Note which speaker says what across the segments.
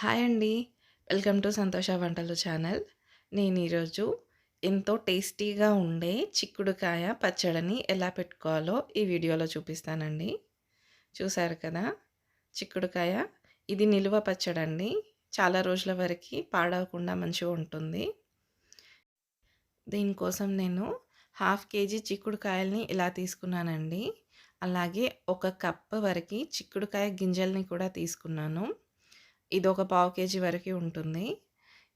Speaker 1: Hi అండి. Welcome to సంతోష వంటలు ఛానల్. నేను ఈరోజు ఎంతో టేస్టీగా ఉండే చిక్కుడుకాయ పచ్చడిని ఎలా పెట్టుకోవాలో ఈ వీడియోలో చూపిస్తానండి. చూసారు కదా! చిక్కుడుకాయ ఇది నిలువ పచ్చడండి. చాలా రోజుల వరకు పాడవకుండా మంచిగా ఉంటుంది. దీనికోసం నేను హాఫ్ కేజీ చిక్కుడుకాయల్ని ఇలా తీసుకున్నానండి. అలాగే ఒక కప్ వరకి చిక్కుడుకాయ గింజల్ని కూడా తీసుకున్నాను. ఇది ఒక పావు కేజీ వరకు ఉంటుంది.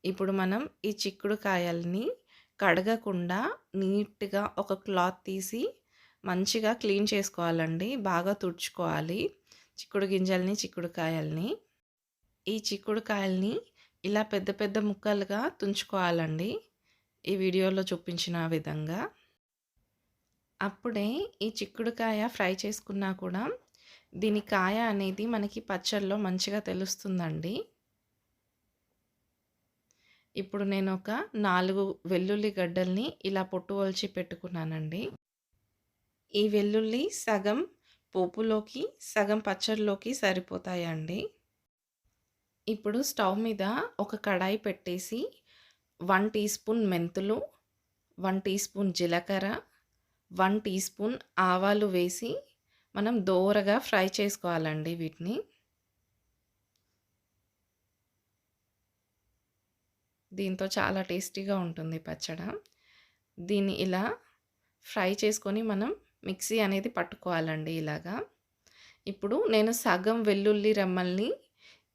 Speaker 1: ఇప్పుడు మనం ఈ చిక్కుడుకాయల్ని కడగకుండా నీట్‌గా ఒక క్లాత్ తీసి మంచిగా క్లీన్ చేసుకోవాలండి. బాగా తుడుచుకోవాలి. చిక్కుడు గింజల్ని, చిక్కుడుకాయల్ని. ఈ చిక్కుడుకాయల్ని ఇలా పెద్ద పెద్ద ముక్కలుగా తుంచుకోవాలండి. ఈ వీడియోలో చూపించిన విధంగా. అప్పుడే ఈ చిక్కుడుకాయ ఫ్రై చేసుకున్నా కూడా దీని కాయ అనేది మనకి పచ్చడిలో మంచిగా తెలుస్తుందండి. ఇప్పుడు నేను ఒక నాలుగు వెల్లుల్లి గడ్డల్ని ఇలా పొట్టు ఒలిచి పెట్టుకున్నానండి. ఈ వెల్లుల్లి సగం పోపులోకి, సగం పచ్చడిలోకి సరిపోతాయండి. ఇప్పుడు స్టవ్ మీద ఒక కడాయి పెట్టేసి వన్ టీ స్పూన్ మెంతులు, వన్ టీ స్పూన్ జీలకర్ర, వన్ టీ స్పూన్ ఆవాలు వేసి మనం దోరగా ఫ్రై చేసుకోవాలండి వీటిని. దీంతో చాలా టేస్టీగా ఉంటుంది పచ్చడ. దీన్ని ఇలా ఫ్రై చేసుకొని మనం మిక్సీ అనేది పట్టుకోవాలండి ఇలాగా. ఇప్పుడు నేను సగం వెల్లుల్లి రెమ్మల్ని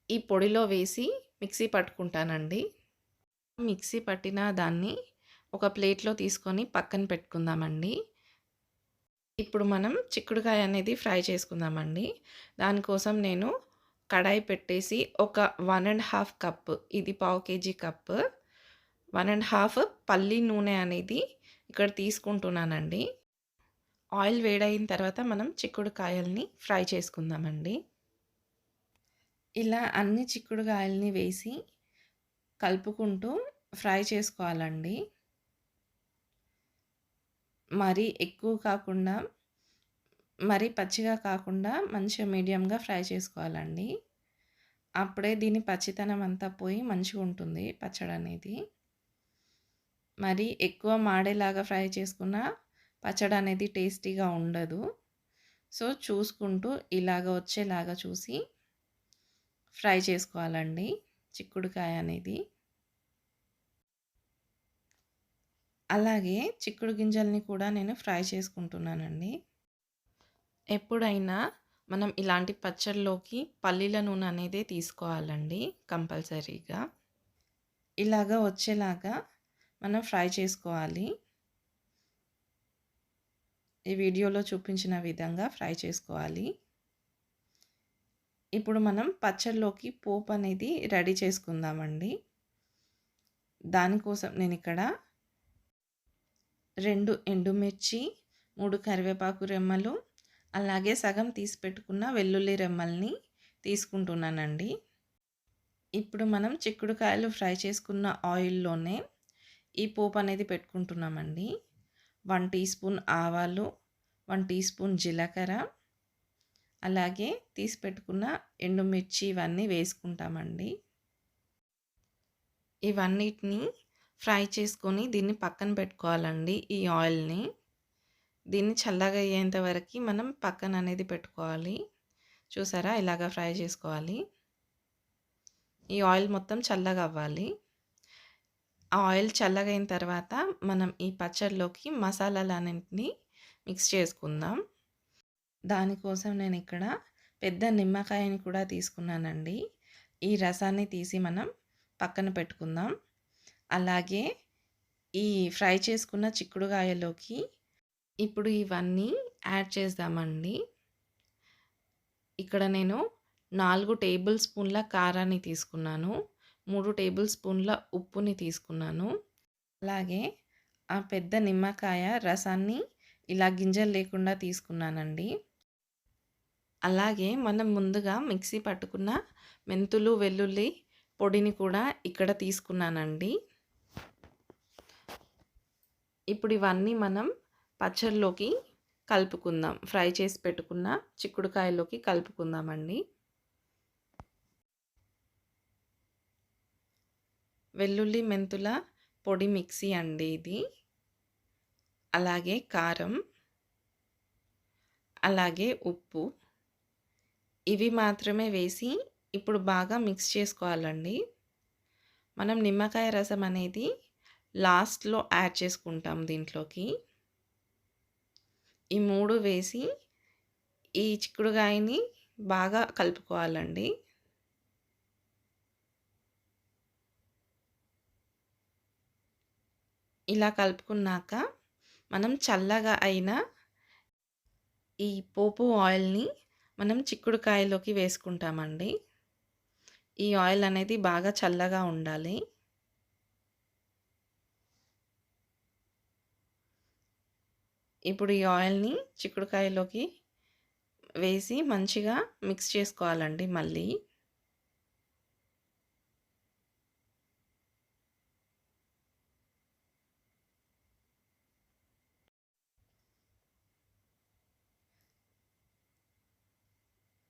Speaker 1: ఈ పొడిలో వేసి మిక్సీ పట్టుకుంటానండి. మిక్సీ పట్టిన దాన్ని ఒక ప్లేట్‌లో తీసుకొని పక్కన పెట్టుకుందామండి. ఇప్పుడు మనం చిక్కుడుకాయ అనేది ఫ్రై చేసుకుందామండి. దానికోసం నేను కడాయి పెట్టేసి ఒక వన్ అండ్ హాఫ్ కప్ ఇది పావు KG cup one and half పల్లి నూనె అనేది ఇక్కడ తీసుకుంటున్నానండి. ఆయిల్ వేడైన తర్వాత మనం చిక్కుడుకాయల్ని ఫ్రై చేసుకుందామండి. ఇలా అన్ని చిక్కుడుకాయల్ని వేసి కలుపుకుంటూ ఫ్రై చేసుకోవాలండి. మరీ ఎక్కువ కాకుండా, మరీ పచ్చిగా కాకుండా మంచిగా మీడియంగా ఫ్రై చేసుకోవాలండి. అప్పుడే దీని పచ్చితనం అంతా పోయి మంచిగా ఉంటుంది పచ్చడి అనేది మరి ఎక్కువ మాడేలాగా ఫ్రై చేసుకున్న పచ్చడి అనేది టేస్టీగా ఉండదు. సో, చూసుకుంటూ ఇలాగ వచ్చేలాగా చూసి ఫ్రై చేసుకోవాలండి చిక్కుడుకాయ అనేది. అలాగే చిక్కుడు గింజల్ని కూడా నేను ఫ్రై చేసుకుంటున్నానండి. ఎప్పుడైనా మనం ఇలాంటి పచ్చడిలోకి పల్లీల నూనె అనేదే తీసుకోవాలండి కంపల్సరీగా. ఇలాగ వచ్చేలాగా మనం ఫ్రై చేసుకోవాలి. ఈ వీడియోలో చూపించిన విధంగా ఫ్రై చేసుకోవాలి. ఇప్పుడు మనం పచ్చడిలోకి పోపు అనేది రెడీ చేసుకుందామండి. దానికోసం నేనిక్కడ రెండు ఎండుమిర్చి, మూడు కరివేపాకు రెమ్మలు, అలాగే సగం తీసి పెట్టుకున్న వెల్లుల్లి రెమ్మల్ని తీసుకుంటున్నానండి. ఇప్పుడు మనం చిక్కుడుకాయలు ఫ్రై చేసుకున్న ఆయిల్‌లోనే ఈ పోపు అనేది పెట్టుకుంటున్నామండి. వన్ టీ స్పూన్ ఆవాలు, వన్ టీ స్పూన్ జీలకర్ర, అలాగే తీసి పెట్టుకున్న ఎండుమిర్చి ఇవన్నీ వేసుకుంటామండి. ఇవన్నిటిని ఫ్రై చేసుకొని దీన్ని పక్కన పెట్టుకోవాలండి ఈ ఆయిల్‌ని. దీన్ని చల్లగా అయ్యేంత వరకు మనం పక్కన అనేది పెట్టుకోవాలి. చూసారా ఇలాగ ఫ్రై చేసుకోవాలి. ఈ ఆయిల్ మొత్తం చల్లగా అవ్వాలి. ఆ ఆయిల్ చల్లగా అయిన తర్వాత మనం ఈ పచ్చడిలోకి మసాలాలన్నింటినీ మిక్స్ చేసుకుందాం. దానికోసం నేను ఇక్కడ పెద్ద నిమ్మకాయని కూడా తీసుకున్నానండి. ఈ రసాన్ని తీసి మనం పక్కన పెట్టుకుందాం. అలాగే ఈ ఫ్రై చేసుకున్న చిక్కుడుగాయలోకి ఇప్పుడు ఇవన్నీ యాడ్ చేద్దామండి. ఇక్కడ నేను నాలుగు టేబుల్ స్పూన్ల కారాన్ని తీసుకున్నాను. మూడు టేబుల్ స్పూన్ల ఉప్పుని తీసుకున్నాను. అలాగే ఆ పెద్ద నిమ్మకాయ రసాన్ని ఇలా గింజలు లేకుండా తీసుకున్నానండి. అలాగే మనం ముందుగా మిక్సీ పట్టుకున్న మెంతులు, వెల్లుల్లి పొడిని కూడా ఇక్కడ తీసుకున్నానండి. ఇప్పుడు ఇవన్నీ మనం పచ్చడిలోకి కలుపుకుందాం. ఫ్రై చేసి పెట్టుకున్న చిక్కుడుకాయలోకి కలుపుకుందామండి. వెల్లుల్లి మెంతుల పొడి మిక్సీ అండి ఇది అలాగే కారం అలాగే ఉప్పు ఇవి మాత్రమే వేసి ఇప్పుడు బాగా మిక్స్ చేసుకోవాలండి మనం నిమ్మకాయ రసం అనేది లాస్ట్లో యాడ్ చేసుకుంటాం దీంట్లోకి. ఈ మూడు వేసి ఈ చిక్కుడుగాయని బాగా కలుపుకోవాలండి. ఇలా కలుపుకున్నాక మనం చల్లగా అయిన ఈ పోపు ఆయిల్ని మనం చిక్కుడుకాయలోకి వేసుకుంటామండి. ఈ ఆయిల్ అనేది బాగా చల్లగా ఉండాలి. ఇప్పుడు ఈ ఆయిల్ని చిక్కుడుకాయలోకి వేసి మంచిగా మిక్స్ చేసుకోవాలండి మళ్ళీ.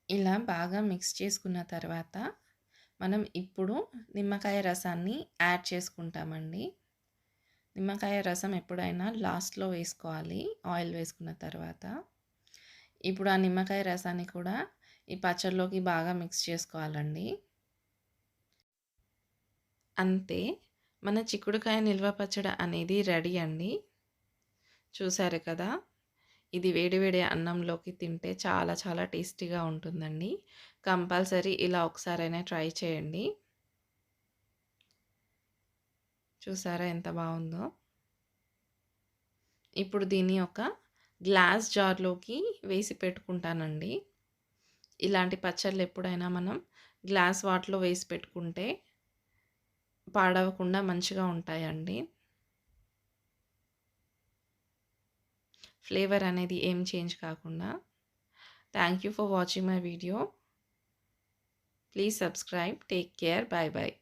Speaker 1: ఇలా బాగా మిక్స్ చేసుకున్న తర్వాత మనం ఇప్పుడు నిమ్మకాయ రసాన్ని యాడ్ చేసుకుంటామండి. నిమ్మకాయ రసం ఎప్పుడైనా లాస్ట్లో వేసుకోవాలి ఆయిల్ వేసుకున్న తర్వాత. ఇప్పుడు ఆ నిమ్మకాయ రసాన్ని కూడా ఈ పచ్చడిలోకి బాగా మిక్స్ చేసుకోవాలండి. అంతే మన చిక్కుడుకాయ నిల్వ పచ్చడి అనేది రెడీ అండి. చూసారు కదా ఇది వేడివేడి అన్నంలోకి తింటే చాలా చాలా టేస్టీగా ఉంటుందండి. కంపల్సరీ ఇలా ఒకసారైనా ట్రై చేయండి. చూసారా ఎంత బాగుందో? ఇప్పుడు దీన్ని ఒక గ్లాస్ జార్లోకి వేసి పెట్టుకుంటానండి. ఇలాంటి పచ్చళ్ళు ఎప్పుడైనా మనం గ్లాస్ వాటిలో వేసి పెట్టుకుంటే పాడవకుండా మంచిగా ఉంటాయండి. ఫ్లేవర్ అనేది ఏం చేంజ్ కాకుండా. Thank you for watching my video. Please subscribe take care bye bye